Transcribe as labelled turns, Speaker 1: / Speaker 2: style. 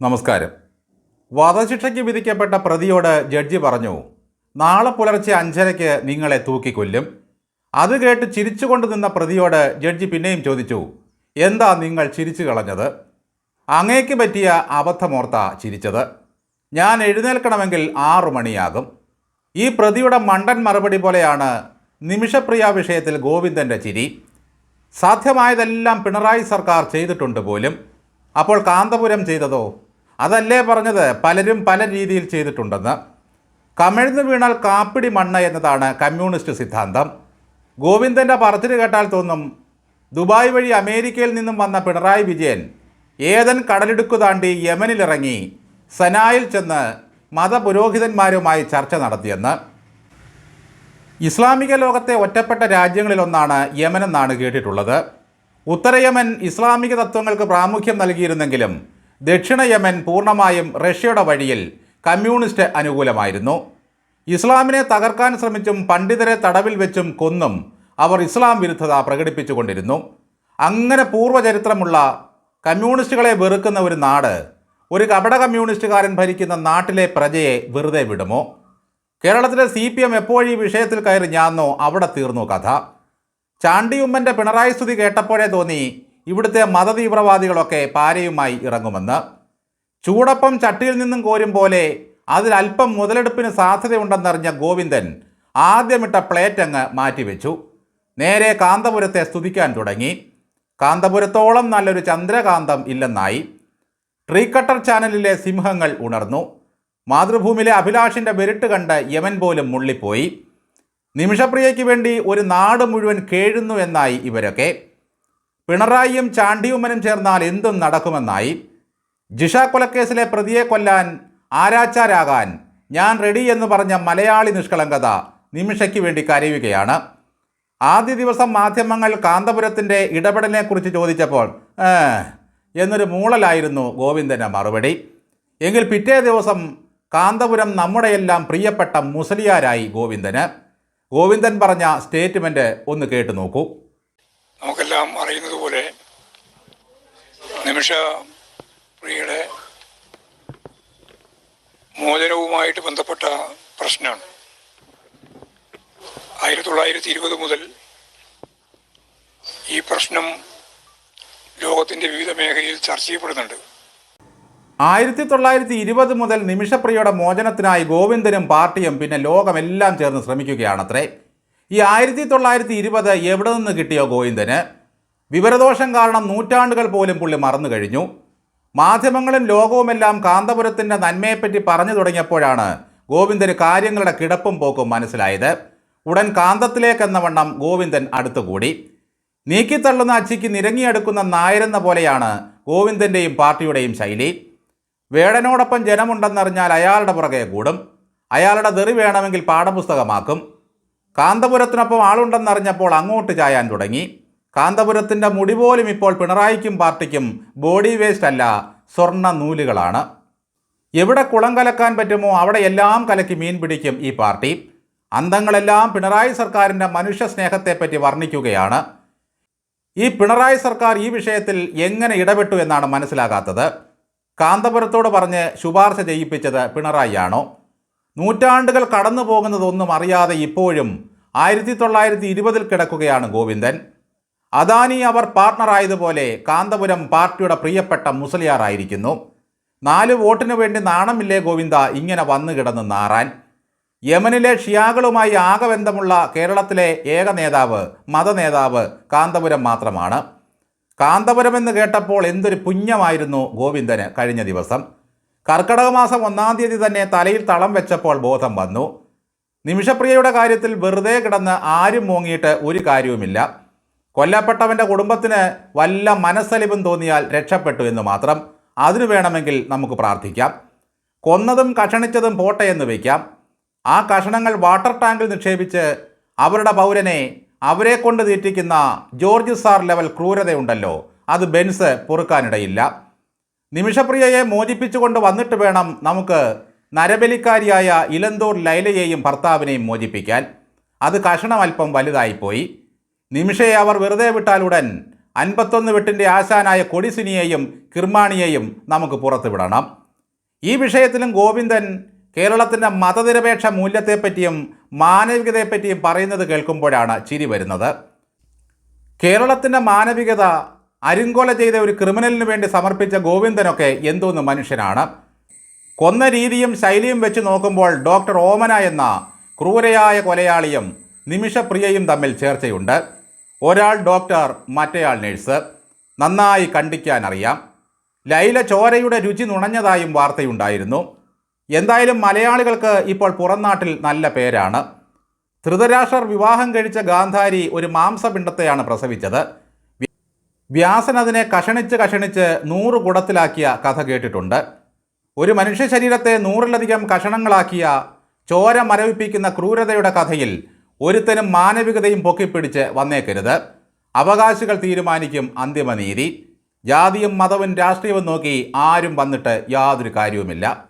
Speaker 1: നമസ്കാരം. വധശിക്ഷയ്ക്ക് വിധിക്കപ്പെട്ട പ്രതിയോട് ജഡ്ജി പറഞ്ഞു നാളെ പുലർച്ചെ അഞ്ചരയ്ക്ക് നിങ്ങളെ തൂക്കിക്കൊല്ലും. അത് കേട്ട് ചിരിച്ചുകൊണ്ട് നിന്ന പ്രതിയോട് ജഡ്ജി പിന്നെയും ചോദിച്ചു എന്താ നിങ്ങൾ ചിരിച്ചു കളഞ്ഞത്? അങ്ങേക്ക് പറ്റിയ അബദ്ധമോർത്ത ചിരിച്ചത്. ഞാൻ എഴുന്നേൽക്കണമെങ്കിൽ ആറു മണിയാകും. ഈ പ്രതിയുടെ മണ്ടൻ മറുപടി പോലെയാണ് നിമിഷപ്രിയ വിഷയത്തിൽ ഗോവിന്ദന്റെ ചിരി. സാധ്യമായതെല്ലാം പിണറായി സർക്കാർ ചെയ്തിട്ടുണ്ട് പോലും. അപ്പോൾ കാന്തപുരം ചെയ്തതോ? അതല്ലേ പറഞ്ഞത്? പലരും പല രീതിയിൽ ചെയ്തിട്ടുണ്ടെന്ന്. കമിഴ്ന്നു വീണാൽ കാപ്പിടി മണ്ണ എന്നതാണ് കമ്മ്യൂണിസ്റ്റ് സിദ്ധാന്തം. ഗോവിന്ദന്റെ പറച്ചിൽ കേട്ടാൽ തോന്നും ദുബായ് വഴി അമേരിക്കയിൽ നിന്നും വന്ന പിണറായി വിജയൻ ഏതൻ കടലിടുക്കു താണ്ടി യമനിലിറങ്ങി സനായിൽ ചെന്ന് മതപുരോഹിതന്മാരുമായി ചർച്ച നടത്തിയെന്ന്. ഇസ്ലാമിക ലോകത്തെ ഒറ്റപ്പെട്ട രാജ്യങ്ങളിലൊന്നാണ് യമനെന്നാണ് കേട്ടിട്ടുള്ളത്. ഉത്തര യമൻ ഇസ്ലാമിക തത്വങ്ങൾക്ക് പ്രാമുഖ്യം നൽകിയിരുന്നെങ്കിലും ദക്ഷിണ യമൻ പൂർണമായും റഷ്യയുടെ വഴിയിൽ കമ്മ്യൂണിസ്റ്റ് അനുകൂലമായിരുന്നു. ഇസ്ലാമിനെ തകർക്കാൻ ശ്രമിച്ചും പണ്ഡിതരെ തടവിൽ വെച്ചും കൊന്നും അവർ ഇസ്ലാം വിരുദ്ധത പ്രകടിപ്പിച്ചുകൊണ്ടിരുന്നു. അങ്ങനെ പൂർവചരിത്രമുള്ള കമ്മ്യൂണിസ്റ്റുകളെ വെറുക്കുന്ന ഒരു നാട് ഒരു കപട കമ്മ്യൂണിസ്റ്റുകാരൻ ഭരിക്കുന്ന നാട്ടിലെ പ്രജയെ വെറുതെ വിടുമോ? കേരളത്തിലെ സി പി എം എപ്പോഴും വിഷയത്തിൽ കയറി ഞാന്നോ അവിടെ തീർന്നു കഥ. ചാണ്ടിയുമ്മന്റെ പിണറായി സ്തുതി കേട്ടപ്പോഴേ തോന്നി ഇവിടുത്തെ മതതീവ്രവാദികളൊക്കെ പാരയുമായി ഇറങ്ങുമെന്ന്. ചൂടപ്പം ചട്ടിയിൽ നിന്നും കോരും പോലെ അതിലല്പം മുതലെടുപ്പിന് സാധ്യതയുണ്ടെന്നറിഞ്ഞ ഗോവിന്ദൻ ആദ്യമിട്ട പ്ലേറ്റ് അങ്ങ് മാറ്റിവെച്ചു. നേരെ കാന്തപുരത്തെ സ്തുതിക്കാൻ തുടങ്ങി. കാന്തപുരത്തോളം നല്ലൊരു ചന്ദ്രകാന്തം ഇല്ലെന്നായി. ട്രീ കട്ടർ ചാനലിലെ സിംഹങ്ങൾ ഉണർന്നു. മാതൃഭൂമിയിലെ അഭിലാഷിന്റെ വെരിട്ട് കണ്ട് യമൻ പോലും മുള്ളിപ്പോയി. നിമിഷപ്രിയയ്ക്ക് വേണ്ടി ഒരു നാട് മുഴുവൻ കേഴുന്നു എന്നായി ഇവരൊക്കെ. പിണറായിയും ചാണ്ടിയുമ്മനും ചേർന്നാൽ എന്തും നടക്കുമെന്നായി. ജിഷ കൊലക്കേസിലെ പ്രതിയെ കൊല്ലാൻ ആരാച്ചാരാകാൻ ഞാൻ റെഡി എന്ന് പറഞ്ഞ മലയാളി നിഷ്കളങ്കത നിമിഷയ്ക്ക് വേണ്ടി കരയുകയാണ്. ആദ്യ ദിവസം മാധ്യമങ്ങൾ കാന്തപുരത്തിന്റെ ഇടപെടലിനെക്കുറിച്ച് ചോദിച്ചപ്പോൾ എന്നൊരു മൂളലായിരുന്നു ഗോവിന്ദന്റെ മറുപടി. എങ്കിൽ പിറ്റേ ദിവസം കാന്തപുരം നമ്മുടെയെല്ലാം പ്രിയപ്പെട്ട മുസ്ലിയാരായി ഗോവിന്ദന്. ഗോവിന്ദൻ പറഞ്ഞ സ്റ്റേറ്റ്മെന്റ് ഒന്ന് കേട്ടു നോക്കൂ.
Speaker 2: നമുക്കെല്ലാം അറിയുന്നത് പോലെ നിമിഷ പ്രിയയുടെ മോചനവുമായിട്ട് ബന്ധപ്പെട്ട പ്രശ്നമാണ്. ആയിരത്തി തൊള്ളായിരത്തി ഇരുപത് മുതൽ ഈ പ്രശ്നം ലോകത്തിന്റെ വിവിധ മേഖലയിൽ ചർച്ച ചെയ്യപ്പെടുന്നുണ്ട്.
Speaker 1: ആയിരത്തി തൊള്ളായിരത്തി ഇരുപത് മുതൽ നിമിഷപ്രിയയുടെ മോചനത്തിനായി ഗോവിന്ദനും പാർട്ടിയും പിന്നെ ലോകമെല്ലാം ചേർന്ന് ശ്രമിക്കുകയാണത്രേ. ഈ ആയിരത്തി തൊള്ളായിരത്തി ഇരുപത് എവിടെ നിന്ന് കിട്ടിയോ ഗോവിന്ദന്? വിവരദോഷം കാരണം നൂറ്റാണ്ടുകൾ പോലും പുള്ളി മറന്നു കഴിഞ്ഞു. മാധ്യമങ്ങളും ലോകവുമെല്ലാം കാന്തപുരത്തിന്റെ നന്മയെപ്പറ്റി പറഞ്ഞു തുടങ്ങിയപ്പോഴാണ് ഗോവിന്ദന് കാര്യങ്ങളുടെ കിടപ്പും പോക്കും മനസ്സിലായത്. ഉടൻ കാന്തത്തിലേക്കെന്ന വണ്ണം ഗോവിന്ദൻ അടുത്തുകൂടി. നീക്കിത്തള്ളുന്ന അച്ചിക്ക് നിരങ്ങിയെടുക്കുന്ന നായരെന്ന പോലെയാണ് ഗോവിന്ദന്റെയും പാർട്ടിയുടെയും ശൈലി. വേടനോടൊപ്പം ജനമുണ്ടെന്നറിഞ്ഞാൽ അയാളുടെ പുറകെ കൂടും. അയാളുടെ തെറി വേണമെങ്കിൽ പാഠപുസ്തകമാക്കും. കാന്തപുരത്തിനൊപ്പം ആളുണ്ടെന്നറിഞ്ഞപ്പോൾ അങ്ങോട്ട് ചായാൻ തുടങ്ങി. കാന്തപുരത്തിന്റെ മുടി പോലും ഇപ്പോൾ പിണറായിക്കും പാർട്ടിക്കും ബോഡി വേസ്റ്റ് അല്ല സ്വർണ നൂലുകളാണ്. എവിടെ കുളം കലക്കാൻ പറ്റുമോ അവിടെ എല്ലാം കലക്കി മീൻ പിടിക്കും ഈ പാർട്ടി. അന്തങ്ങളെല്ലാം പിണറായി സർക്കാരിന്റെ മനുഷ്യ സ്നേഹത്തെപ്പറ്റി വർണിക്കുകയാണ്. ഈ പിണറായി സർക്കാർ ഈ വിഷയത്തിൽ എങ്ങനെ ഇടപെട്ടു എന്നാണ് മനസ്സിലാകാത്തത്. കാന്തപുരത്തോട് പറഞ്ഞ് ശുപാർശ ചെയ്യിപ്പിച്ചത് പിണറായിയാണോ? നൂറ്റാണ്ടുകൾ കടന്നു പോകുന്നതൊന്നും അറിയാതെ ഇപ്പോഴും ആയിരത്തി തൊള്ളായിരത്തി ഇരുപതിൽ കിടക്കുകയാണ് ഗോവിന്ദൻ. അദാനി അവർ പാർട്ണറായതുപോലെ കാന്തപുരം പാർട്ടിയുടെ പ്രിയപ്പെട്ട മുസലിയാറായിരിക്കുന്നു നാല് വോട്ടിന് വേണ്ടി നാണമില്ലേ ഗോവിന്ദ? ഇങ്ങനെ വന്നു കിടന്ന് നാറാൻ. യമനിലെ ഷിയാകളുമായി ആകബന്ധമുള്ള കേരളത്തിലെ ഏക നേതാവ് മതനേതാവ് കാന്തപുരം മാത്രമാണ്. കാന്തപുരം എന്ന് കേട്ടപ്പോൾ എന്തൊരു പുഞ്ഞമായിരുന്നു ഗോവിന്ദന് കഴിഞ്ഞ ദിവസം. കർക്കടക മാസം ഒന്നാം തീയതി തന്നെ തലയിൽ തളം വെച്ചപ്പോൾ ബോധം വന്നു. നിമിഷപ്രിയയുടെ കാര്യത്തിൽ വെറുതെ കിടന്ന് ആരും മൂങ്ങിയിട്ട് ഒരു കാര്യവുമില്ല. കൊല്ലപ്പെട്ടവന്റെ കുടുംബത്തിന് വല്ല മനസ്സലിവും തോന്നിയാൽ രക്ഷപ്പെട്ടു എന്ന് മാത്രം അതിനു വേണമെങ്കിൽ നമുക്ക് പ്രാർത്ഥിക്കാം. കൊന്നതും കഷണിച്ചതും പോട്ടെ എന്ന് വയ്ക്കാം. ആ കഷണങ്ങൾ വാട്ടർ ടാങ്കിൽ നിക്ഷേപിച്ച് അവരുടെ പൗരനെ അവരെ കൊണ്ട് തീറ്റിക്കുന്ന ജോർജ് സാർ ലെവൽ ക്രൂരതയുണ്ടല്ലോ. അത് ബെൻസ് പൊറുക്കാനിടയില്ല. നിമിഷപ്രിയയെ മോചിപ്പിച്ചുകൊണ്ട് വന്നിട്ട് വേണം നമുക്ക് നരബലിക്കാരിയായ ഇലന്തൂർ ലൈലയെയും ഭർത്താവിനെയും മോചിപ്പിക്കാൻ. അത് കഷണം അല്പം വലുതായിപ്പോയി. നിമിഷയെ അവർ വെറുതെ വിട്ടാലുടൻ അൻപത്തൊന്ന് വെട്ടിന്റെ ആശാനായ കൊടിസിനിയെയും കിർമാണിയെയും നമുക്ക് പുറത്തു വിടണം ഈ വിഷയത്തിലും ഗോവിന്ദൻ കേരളത്തിന്റെ മതനിരപേക്ഷ മൂല്യത്തെപ്പറ്റിയും മാനവികതയെപ്പറ്റിയും പറയുന്നത് കേൾക്കുമ്പോഴാണ് ചിരി വരുന്നത്. കേരളത്തിന്റെ മാനവികത അരിങ്കോല ചെയ്ത ഒരു ക്രിമിനലിന് വേണ്ടി സമർപ്പിച്ച ഗോവിന്ദനൊക്കെ എന്തോന്ന് മനുഷ്യനാണ്. കൊന്ന രീതിയും ശൈലിയും വെച്ച് നോക്കുമ്പോൾ ഡോക്ടർ ഓമന എന്ന ക്രൂരയായ കൊലയാളിയും നിമിഷപ്രിയയും തമ്മിൽ ചേർച്ചയുണ്ട്. ഒരാൾ ഡോക്ടർ മറ്റേയാൾ നഴ്സ്. നന്നായി കണ്ടിക്കാൻ അറിയാം ലൈല ചോരയുടെ രുചി നുണഞ്ഞതായും വാർത്തയുണ്ടായിരുന്നു. എന്തായാലും മലയാളികൾക്ക് ഇപ്പോൾ പുറംനാട്ടിൽ നല്ല പേരാണ്. ധൃതരാഷ്ട്രർ വിവാഹം കഴിച്ച ഗാന്ധാരി ഒരു മാംസപിണ്ഡത്തെയാണ് പ്രസവിച്ചത്. വ്യാസൻ അതിനെ കഷണിച്ച് കഷണിച്ച് നൂറ് കുടത്തിലാക്കിയ കഥ കേട്ടിട്ടുണ്ട്. ഒരു മനുഷ്യ ശരീരത്തെ നൂറിലധികം കഷണങ്ങളാക്കിയ ചോര മരവിപ്പിക്കുന്ന ക്രൂരതയുടെ കഥയിൽ ഒരുത്തനും മാനവികതയും പൊക്കിപ്പിടിച്ച് വന്നേക്കരുത്. അവകാശികൾ തീരുമാനിക്കും അന്തിമനീതി ജാതിയും മതവും രാഷ്ട്രീയവും നോക്കി ആരും വന്നിട്ട് യാതൊരു കാര്യവുമില്ല.